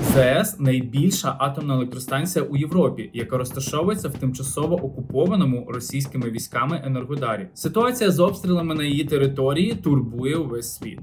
ЗС найбільша атомна електростанція у Європі, яка розташовується в тимчасово окупованому російськими військами Енергодарі. Ситуація з обстрілами на її території турбує увесь світ.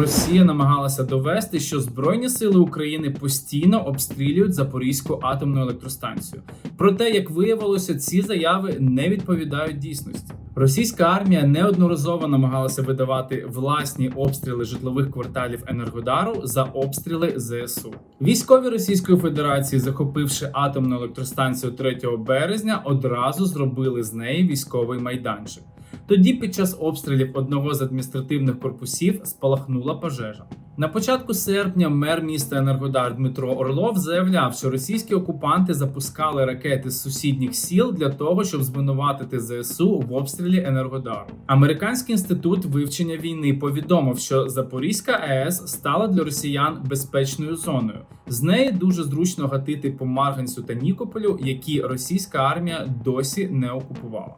Росія намагалася довести, що Збройні сили України постійно обстрілюють Запорізьку атомну електростанцію. Проте, як виявилося, ці заяви не відповідають дійсності. Російська армія неодноразово намагалася видавати власні обстріли житлових кварталів Енергодару за обстріли ЗСУ. Військові Російської Федерації, захопивши атомну електростанцію 3 березня, одразу зробили з неї військовий майданчик. Тоді, під час обстрілів одного з адміністративних корпусів, спалахнула пожежа. На початку серпня мер міста Енергодар Дмитро Орлов заявляв, що російські окупанти запускали ракети з сусідніх сіл для того, щоб звинуватити ЗСУ в обстрілі Енергодару. Американський інститут вивчення війни повідомив, що Запорізька АЕС стала для росіян безпечною зоною. З неї дуже зручно гатити по Марганцю та Нікополю, які російська армія досі не окупувала.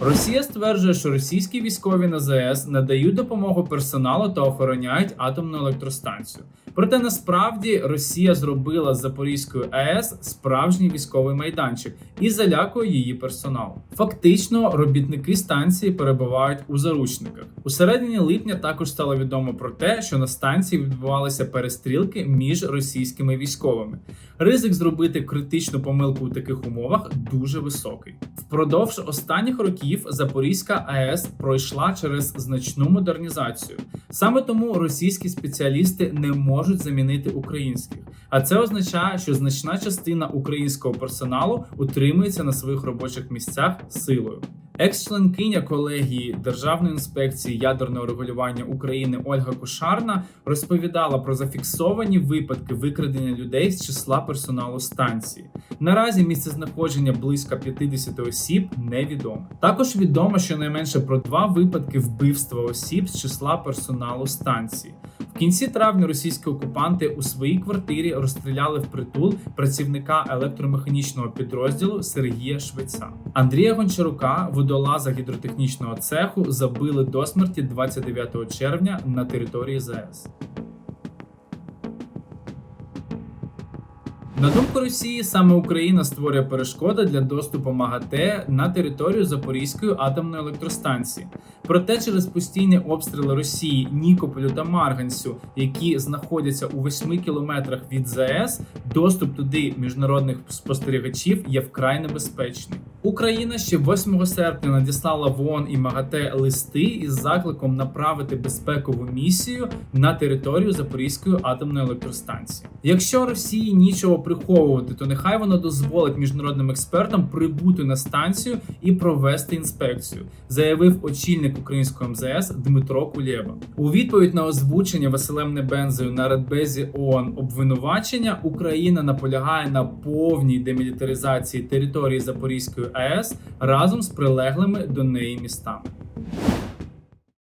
Росія стверджує, що російські військові на ЗС надають допомогу персоналу та охороняють атомну електростанцію. Проте насправді Росія зробила з Запорізькою АЕС справжній військовий майданчик і залякує її персонал. Фактично, робітники станції перебувають у заручниках. У середині липня також стало відомо про те, що на станції відбувалися перестрілки між російськими військовими. Ризик зробити критичну помилку у таких умовах дуже високий. Впродовж останніх років Запорізька АЕС пройшла через значну модернізацію. Саме тому російські спеціалісти не можуть замінити українських. А це означає, що значна частина українського персоналу утримується на своїх робочих місцях силою. Екс-членкиня колегії Державної інспекції ядерного регулювання України Ольга Кошарна розповідала про зафіксовані випадки викрадення людей з числа персоналу станції. Наразі місце знаходження близько 50 осіб невідоме. Також відомо, що найменше про два випадки вбивства осіб з числа персоналу станції. Кінці травня російські окупанти у своїй квартирі розстріляли впритул працівника електромеханічного підрозділу Сергія Швеця. Андрія Гончарука, водолаза гідротехнічного цеху, забили до смерті 29 червня на території ЗАЕС. На думку Росії, саме Україна створює перешкоди для доступу МАГАТЕ на територію Запорізької атомної електростанції. Проте через постійні обстріли Росії, Нікополю та Марганцю, які знаходяться у 8 кілометрах від ЗАЕС, доступ туди міжнародних спостерігачів є вкрай небезпечний. Україна ще 8 серпня надіслала в ООН і МАГАТЕ листи із закликом направити безпекову місію на територію Запорізької атомної електростанції. Якщо Росії нічого приховувати, то нехай вона дозволить міжнародним експертам прибути на станцію і провести інспекцію, заявив очільник українського МЗС Дмитро Кулєба. У відповідь на озвучення Василем Небензою на Радбезі ООН обвинувачення Україна наполягає на повній демілітаризації території Запорізької АЕС разом з прилеглими до неї містами.